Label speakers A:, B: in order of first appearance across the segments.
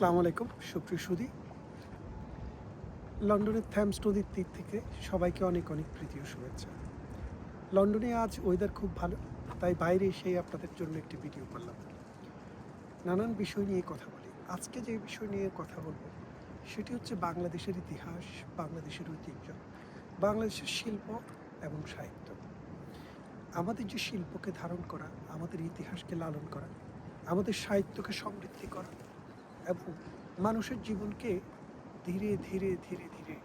A: আসসালামু আলাইকুম, সুপ্রিয় সুদী লন্ডনের থ্যামস নদীর তীর থেকে সবাইকে অনেক অনেক প্রীতি ও শুভেচ্ছা। লন্ডনে আজ ওয়েদার খুব ভালো, তাই বাইরে এসেই আপনাদের জন্য একটি ভিডিও করলাম। নানান বিষয় নিয়ে কথা বলি। আজকে যে বিষয় নিয়ে কথা বলব, সেটি হচ্ছে বাংলাদেশের ইতিহাস, বাংলাদেশের ঐতিহ্য, বাংলাদেশের শিল্প এবং সাহিত্য। আমাদের যে শিল্পকে ধারণ করা, আমাদের ইতিহাসকে লালন করা, আমাদের সাহিত্যকে সমৃদ্ধি করা এবং মানুষের জীবনকে ধীরে ধীরে ধীরে ধীরে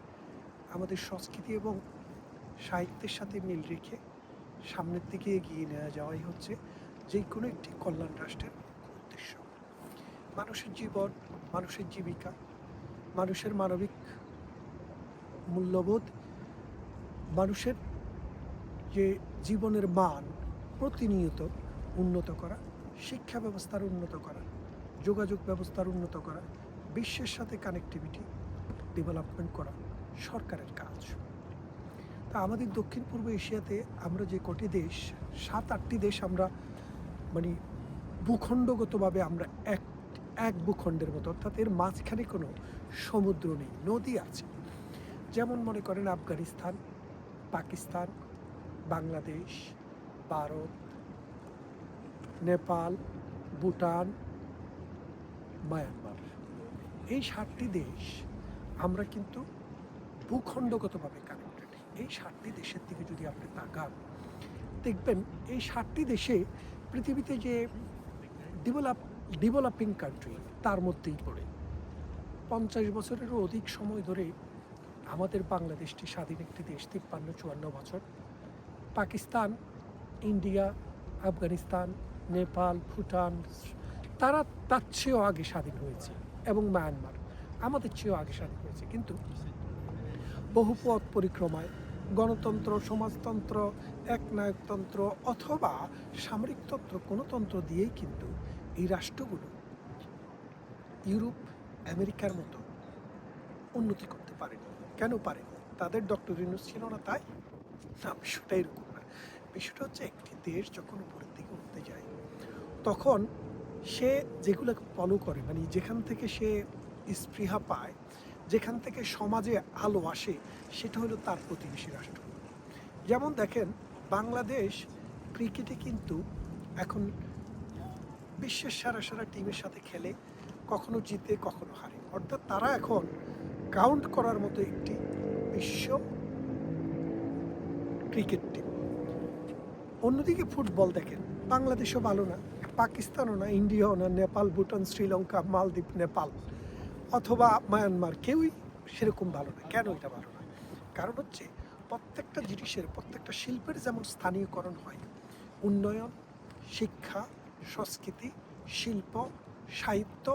A: আমাদের সংস্কৃতি এবং সাহিত্যের সাথে মিল রেখে সামনের দিকে এগিয়ে নেওয়া যাওয়াই হচ্ছে যে কোনো একটি কল্যাণ রাষ্ট্রের উদ্দেশ্য। মানুষের জীবন, মানুষের জীবিকা, মানুষের মানবিক মূল্যবোধ, মানুষের যে জীবনের মান প্রতিনিয়ত উন্নত করা, শিক্ষা ব্যবস্থার উন্নত করা যোগাযোগ ব্যবস্থার উন্নত করা, বিশ্বের সাথে কানেক্টিভিটি ডেভেলপমেন্ট করা সরকারের কাজ। তা আমাদের দক্ষিণ পূর্ব এশিয়াতে আমরা যে কটি দেশ, সাত আটটি দেশ আমরা মানে ভূখণ্ডগতভাবে আমরা এক এক ভূখণ্ডের মতো, অর্থাৎ এর মাঝখানে কোনো সমুদ্র নেই, নদী আছে। যেমন মনে করেন আফগানিস্তান, পাকিস্তান, বাংলাদেশ, ভারত, নেপাল, ভুটান মায়ানমার এই সাতটি দেশ আমরা কিন্তু ভূখণ্ডগতভাবে কানেক্টেড এই সাতটি দেশের দিকে যদি আপনি তাকান, দেখবেন এই সাতটি দেশে পৃথিবীতে যে ডেভেলপ ডেভেলপিং কান্ট্রি তার মধ্যেই পড়ে। পঞ্চাশ বছরেরও অধিক সময় ধরে আমাদের বাংলাদেশটি স্বাধীন একটি দেশ, তিপ্পান্ন, চুয়ান্ন বছর। পাকিস্তান, ইন্ডিয়া, আফগানিস্তান, নেপাল, ভুটান তারা তার চেয়েও আগে স্বাধীন হয়েছে এবং মায়ানমার আমাদের চেয়েও আগে স্বাধীন হয়েছে। কিন্তু বহু পথ পরিক্রমায় গণতন্ত্র, সমাজতন্ত্র, একনায়কতন্ত্র অথবা সামরিকতন্ত্র কোনো তন্ত্র দিয়েই কিন্তু এই রাষ্ট্রগুলো ইউরোপ, আমেরিকার মতো উন্নতি করতে পারেনি। কেন পারেনি? তাদের ডক্টর ইউনুস ছিল না তাই? না, বিষয়টা এরকম না। বিষয়টা হচ্ছে একটি দেশ যখন উপরের দিকে উঠতে যায়, তখন সে যেগুলো ফলো করে মানে যেখান থেকে সে স্পৃহা পায়, যেখান থেকে সমাজে আলো আসে, সেটা হলো তার প্রতিবেশী রাষ্ট্র যেমন দেখেন, বাংলাদেশ ক্রিকেটে কিন্তু এখন বিশ্বের সেরা সেরা টিমের সাথে খেলে, কখনো জিতে, কখনো হারে। অর্থাৎ তারা এখন কাউন্ট করার মতো একটি বিশ্ব ক্রিকেট টিম অন্যদিকে ফুটবল দেখেন, বাংলাদেশও ভালো না। পাকিস্তানও না, ইন্ডিয়াও না, নেপাল, ভুটান, শ্রীলঙ্কা, মালদ্বীপ, নেপাল অথবা মায়ানমার, কেউই সেরকম ভালো না। কেন এটা ভালো না? কারণ হচ্ছে প্রত্যেকটা জিনিসের, প্রত্যেকটা শিল্পের যেমন স্থানীয়করণ হয়, উন্নয়ন, শিক্ষা, সংস্কৃতি, শিল্প, সাহিত্য,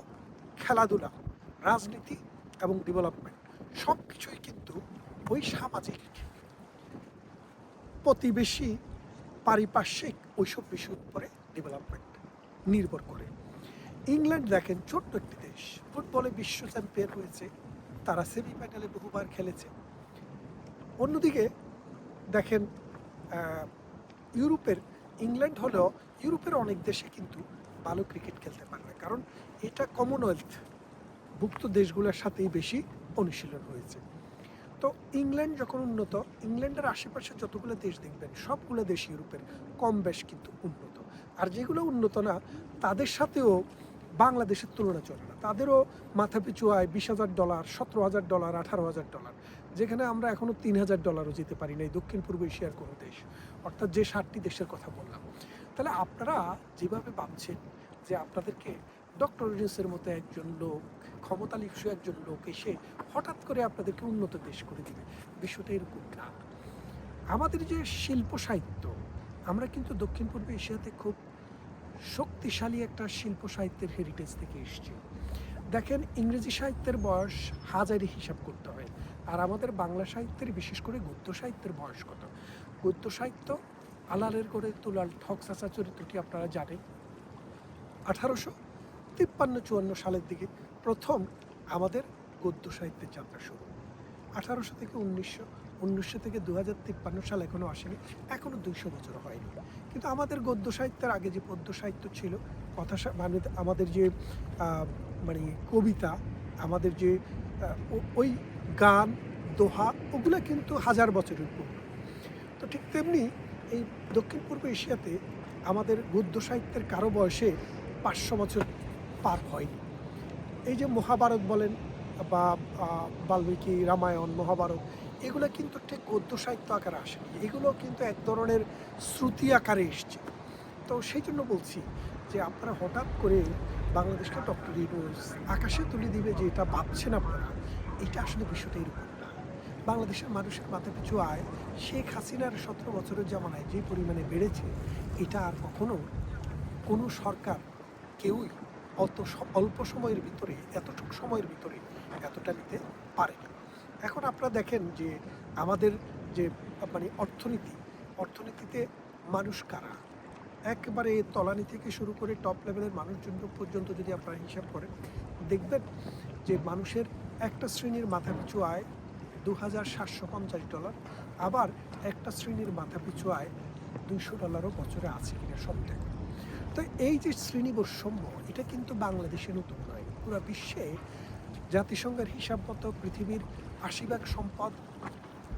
A: খেলাধুলা, রাজনীতি এবং ডেভেলপমেন্ট সব কিছুই কিন্তু ওই সামাজিক প্রতিবেশী, পারিপার্শ্বিক ওইসব বিষয়ের উপরে ডেভেলপমেন্ট নির্ভর করে। ইংল্যান্ড দেখেন ছোট্ট একটি দেশ। ফুটবলে বিশ্ব চ্যাম্পিয়ন হয়েছে। তারা সেমিফাইনালে বহুবার খেলেছে। অন্যদিকে দেখেন ইউরোপের, ইংল্যান্ড হলেও ইউরোপের অনেক দেশে কিন্তু ভালো ক্রিকেট খেলতে পারে না। কারণ এটা কমনওয়েলথ ভুক্ত দেশগুলোর সাথেই বেশি অনুশীলন হয়েছে। তো ইংল্যান্ড যখন উন্নত, ইংল্যান্ডের আশেপাশে যতগুলো দেশ দেখবেন, সবগুলো দেশ ইউরোপের কম বেশ কিন্তু উন্নত। আর যেগুলো উন্নত না, তাদের সাথেও বাংলাদেশের তুলনা চলে না। তাদেরও মাথাপিছু আয় বিশ হাজার ডলার, সতেরো হাজার ডলার, আঠারো হাজার ডলার। যেখানে আমরা এখনও তিন হাজার ডলারও যেতে পারি না এই দক্ষিণ পূর্ব এশিয়ার কোনো দেশ। অর্থাৎ যে ষাটটি দেশের কথা বললাম। তাহলে আপনারা যেভাবে ভাবছেন যে আপনাদেরকে ডক্টর ইউনুসের মতো একজন লোক ক্ষমতা লিপসু একজন লোক এসে হঠাৎ করে আপনাদেরকে উন্নত দেশ করে দিবে, বিষয়টা এরকম না। আমাদের যে শিল্প সাহিত্য, আমরা কিন্তু দক্ষিণ পূর্ব এশিয়াতে খুব শক্তিশালী একটা শিল্প সাহিত্যের হেরিটেজ থেকে এসেছি। দেখেন, ইংরেজি সাহিত্যের বয়স হাজারে হিসাব করতে হয়, আর আমাদের বাংলা সাহিত্যের, বিশেষ করে গদ্য সাহিত্যের বয়স কত? গদ্য সাহিত্য আলালের করে তুলাল ঠক চাচা চরিত্রটি আপনারা জানেন। আঠারোশো তিপ্পান্ন চুয়ান্ন সালের দিকে প্রথম আমাদের গদ্য সাহিত্যের যাত্রা শুরু। আঠারোশো থেকে উনিশশো উনিশশো থেকে দু হাজার তিপ্পান্ন সাল এখনও আসেনি এখনও দুইশো বছর হয়নি। কিন্তু আমাদের গদ্য সাহিত্যের আগে যে পদ্য সাহিত্য ছিল, কথা মানে আমাদের যে মানে কবিতা, আমাদের যে ওই গান, দোহা, ওগুলো কিন্তু হাজার বছরের পুরনো। তো ঠিক তেমনি এই দক্ষিণ পূর্ব এশিয়াতে আমাদের গদ্য সাহিত্যের কারও বয়সে পাঁচশো বছর পার হয়নি। এই যে মহাভারত বলেন বা বাল্মীকি, রামায়ণ, মহাভারত, এগুলো কিন্তু ঠিক গদ্য সাহিত্য আকারে আসেনি। এগুলো কিন্তু এক ধরনের শ্রুতি আকারে এসছে। তো সেই জন্য বলছি যে আপনারা হঠাৎ করে বাংলাদেশকে ডক্টর ইউনুস আকাশে তুলে দিবে যে এটা ভাবছেন আপনারা, এটা আসলে বিষয়টা এরকম বাংলাদেশের মানুষের মাথা পিছু আয়, শেখ হাসিনার সতেরো বছরের জামানায় যে পরিমাণে বেড়েছে, এটা আর কখনো কোনো সরকার কেউই অত অল্প সময়ের ভিতরে, এতটুকু সময়ের ভিতরে এতটা নিতে পারে না এখন আপনারা দেখেন যে আমাদের যে মানে অর্থনীতি, অর্থনীতিতে মানুষ কারা? একেবারে তলানি থেকে শুরু করে টপ লেভেলের মানুষজন পর্যন্ত যদি আপনারা হিসাব করেন, দেখবেন যে মানুষের একটা শ্রেণির মাথা পিছু আয় দু হাজার সাতশো পঞ্চাশ ডলার। আবার একটা শ্রেণির মাথা পিছু আয় দুইশো ডলারও বছরে আছে কিনা সন্দেহ। তো এই যে শ্রেণি বৈষম্য, এটা কিন্তু বাংলাদেশে নতুন নয়। পুরো বিশ্বে জাতিসংঘের হিসাব মতো পৃথিবীর আশি ভাগ সম্পদ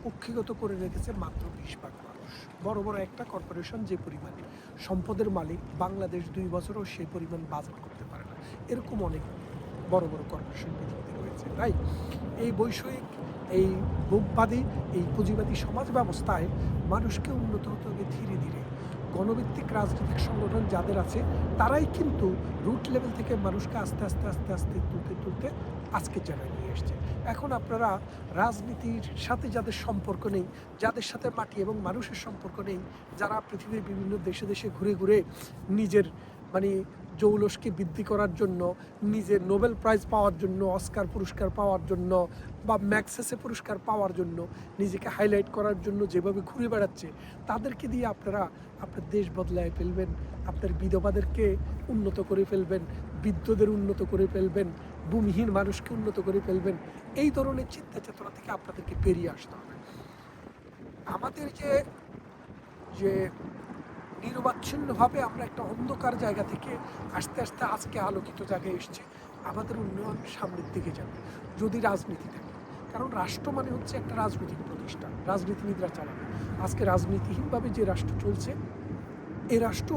A: কক্ষিগত করে রেখেছে মাত্র বিশ ভাগ মানুষ। বড় বড় একটা কর্পোরেশন যে পরিমাণে সম্পদের মালিক বাংলাদেশ দুই বছরও সেই পরিমাণ বাজেট করতে পারে না। এরকম অনেক বড় বড় কর্পোরেশন রয়েছে তাই এই বৈষয়িক, এই বুকবাদী এই পুঁজিবাদী সমাজ ব্যবস্থায় মানুষকে উন্নত হতে হবে ধীরে ধীরে। গণভিত্তিক রাজনৈতিক সংগঠন যাদের আছে, তারাই কিন্তু রুট লেভেল থেকে মানুষকে আস্তে আস্তে আস্তে আস্তে তুলতে তুলতে আজকের জায়গায় নিয়ে এসছে। এখন আপনারা রাজনীতির সাথে যাদের সম্পর্ক নেই, যাদের সাথে মাটি এবং মানুষের সম্পর্ক নেই, যারা পৃথিবীর বিভিন্ন দেশে দেশে ঘুরে ঘুরে নিজের মানে জৌলসকে বৃদ্ধি করার জন্য, নিজের নোবেল প্রাইজ পাওয়ার জন্য, অস্কার পুরস্কার পাওয়ার জন্য বা ম্যাক্সেসে পুরস্কার পাওয়ার জন্য নিজেকে হাইলাইট করার জন্য যেভাবে ঘুরে বেড়াচ্ছে, তাদেরকে দিয়ে আপনারা আপনার দেশ বদলায় ফেলবেন, আপনার বিধবাদেরকে উন্নত করে ফেলবেন, বৃদ্ধদের উন্নত করে ফেলবেন, ভূমিহীন মানুষকে উন্নত করে ফেলবেন, এই ধরনের চিন্তা চেতনা থেকে আপনাদেরকে বেরিয়ে আসতে হবে। আমাদের যে যে নিরবাচ্ছিন্নভাবে আমরা একটা অন্ধকার জায়গা থেকে আস্তে আস্তে আজকে আলোকিত জায়গায় এসছে। আমাদের উন্নয়ন সামনের দিকে যাবে, যদি রাজনীতি থাকে। কারণ রাষ্ট্র মানে হচ্ছে একটা রাজনৈতিক প্রতিষ্ঠান, রাজনীতিবিদরা চালাবে। আজকে রাজনীতিহীনভাবে যে রাষ্ট্র চলছে এই রাষ্ট্র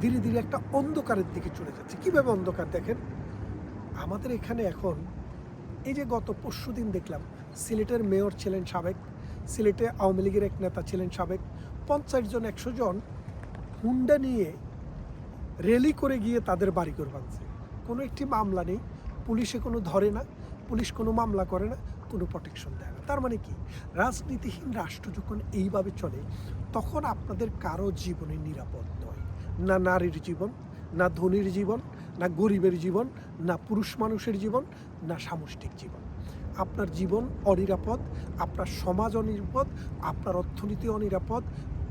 A: ধীরে ধীরে একটা অন্ধকারের দিকে চলে যাচ্ছে। কীভাবে অন্ধকার দেখেন? আমাদের এখানে এখন, এই যে গত পরশু দিন দেখলাম, সিলেটের মেয়র ছিলেন সাবেক, সিলেটে আওয়ামী লীগের এক নেতা ছিলেন সাবেক, পঞ্চাশ জন, একশো জন হুন্ডা নিয়ে র্যালি করে গিয়ে তাদের বাড়ি করে ভাঙছে। কোনো একটি মামলা নেই। পুলিশে কোনো ধরে না। পুলিশ কোনো মামলা করে না। কোনো প্রোটেকশন দেয় না। তার মানে কি? রাজনীতিহীন রাষ্ট্র যখন এইভাবে চলে, তখন আপনাদের কারও জীবনে নিরাপদ নয়। না নারীর জীবন, না ধনীর জীবন, না গরিবের জীবন, না পুরুষ মানুষের জীবন, না সামষ্টিক জীবন। আপনার জীবন অনিরাপদ, আপনার সমাজ অনিরাপদ, আপনার অর্থনীতি অনিরাপদ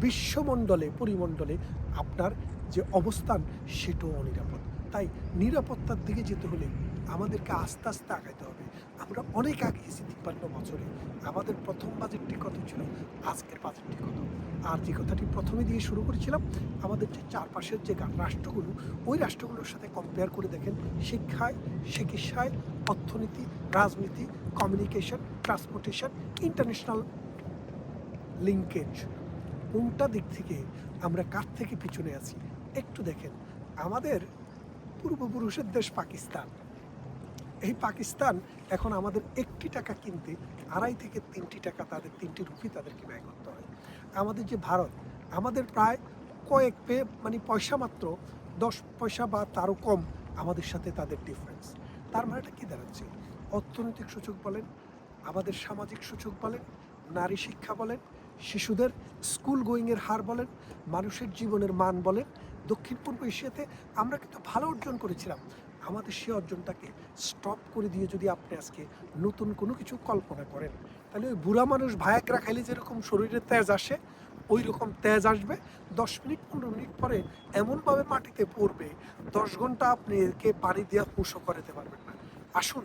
A: বিশ্বমণ্ডলে, পরিমণ্ডলে আপনার যে অবস্থান, সেটাও অনিরাপদ। তাই নিরাপত্তার দিকে যেতে হলে আমাদেরকে আস্তে আস্তে আগাইতে হবে। আমরা অনেক আগে গেছি তিপ্পান্ন বছরে। আমাদের প্রথম বাজেটটি কত ছিল? আজকের বাজেটটি কত? আর যে কথাটি প্রথমে দিয়ে শুরু করেছিলাম, আমাদের যে চারপাশের যে রাষ্ট্রগুলো, ওই রাষ্ট্রগুলোর সাথে কম্পেয়ার করে দেখেন। শিক্ষায়, চিকিৎসায়, অর্থনীতি, রাজনীতি কমিউনিকেশন ট্রান্সপোর্টেশন ইন্টারন্যাশনাল লিঙ্কেজ কোনটা দিক থেকে আমরা কার থেকে পিছনে আছি? একটু দেখেন। আমাদের পূর্বপুরুষের দেশ পাকিস্তান। এই পাকিস্তান এখন আমাদের একটি টাকা কিনতে আড়াই থেকে তিনটি টাকা তাদের, তিনটি রুপি তাদেরকে ব্যয় করতে হয়। আমাদের যে ভারত, আমাদের প্রায় কয়েক পে মানে পয়সা মাত্র দশ পয়সা বা তারও কম আমাদের সাথে তাদের ডিফারেন্স তার মানেটা কী দাঁড়াচ্ছে? অর্থনৈতিক সূচক বলেন, আমাদের সামাজিক সূচক বলেন, নারী শিক্ষা বলেন শিশুদের স্কুল গোয়িংয়ের হার বলেন, মানুষের জীবনের মান বলেন, দক্ষিণ পূর্ব এশিয়াতে আমরা কিন্তু ভালো অর্জন করেছিলাম। আমাদের সে অর্জনটাকে স্টপ করে দিয়ে যদি আপনি আজকে নতুন কোনো কিছু কল্পনা করেন, তাহলে ওই বুড়া মানুষ ভায়াকরা খাইলে যেরকম শরীরে তেজ আসে ওই রকম তেজ আসবে। দশ মিনিট, পনেরো মিনিট পরে এমনভাবে মাটিতে পড়বে, দশ ঘণ্টা আপনি একে পানি দেওয়া হুঁশো করাতে পারবেন না। আসুন,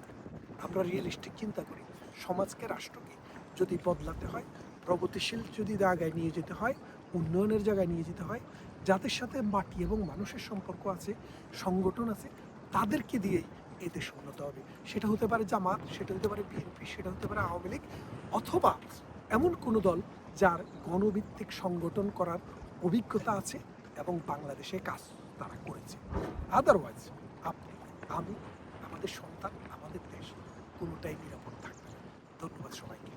A: আমরা রিয়েলিস্টিক চিন্তা করি। সমাজকে, রাষ্ট্রকে যদি বদলাতে হয় প্রগতিশীল যদি জায়গায় নিয়ে যেতে হয়, উন্নয়নের জায়গায় নিয়ে যেতে হয় যাদের সাথে মাটি এবং মানুষের সম্পর্ক আছে, সংগঠন আছে, তাদেরকে দিয়েই এ দেশ উন্নত হবে। সেটা হতে পারে জামাত, সেটা হতে পারে বিএনপি, সেটা হতে পারে আওয়ামী লীগ, অথবা এমন কোনো দল যার গণভিত্তিক সংগঠন করার অভিজ্ঞতা আছে এবং বাংলাদেশে কাজ তারা করেছে। আদারওয়াইজ আপনি, আমি, আমাদের সন্তান, আমাদের দেশ কোনোটাই নিরাপদ থাকবে ধন্যবাদ সবাইকে।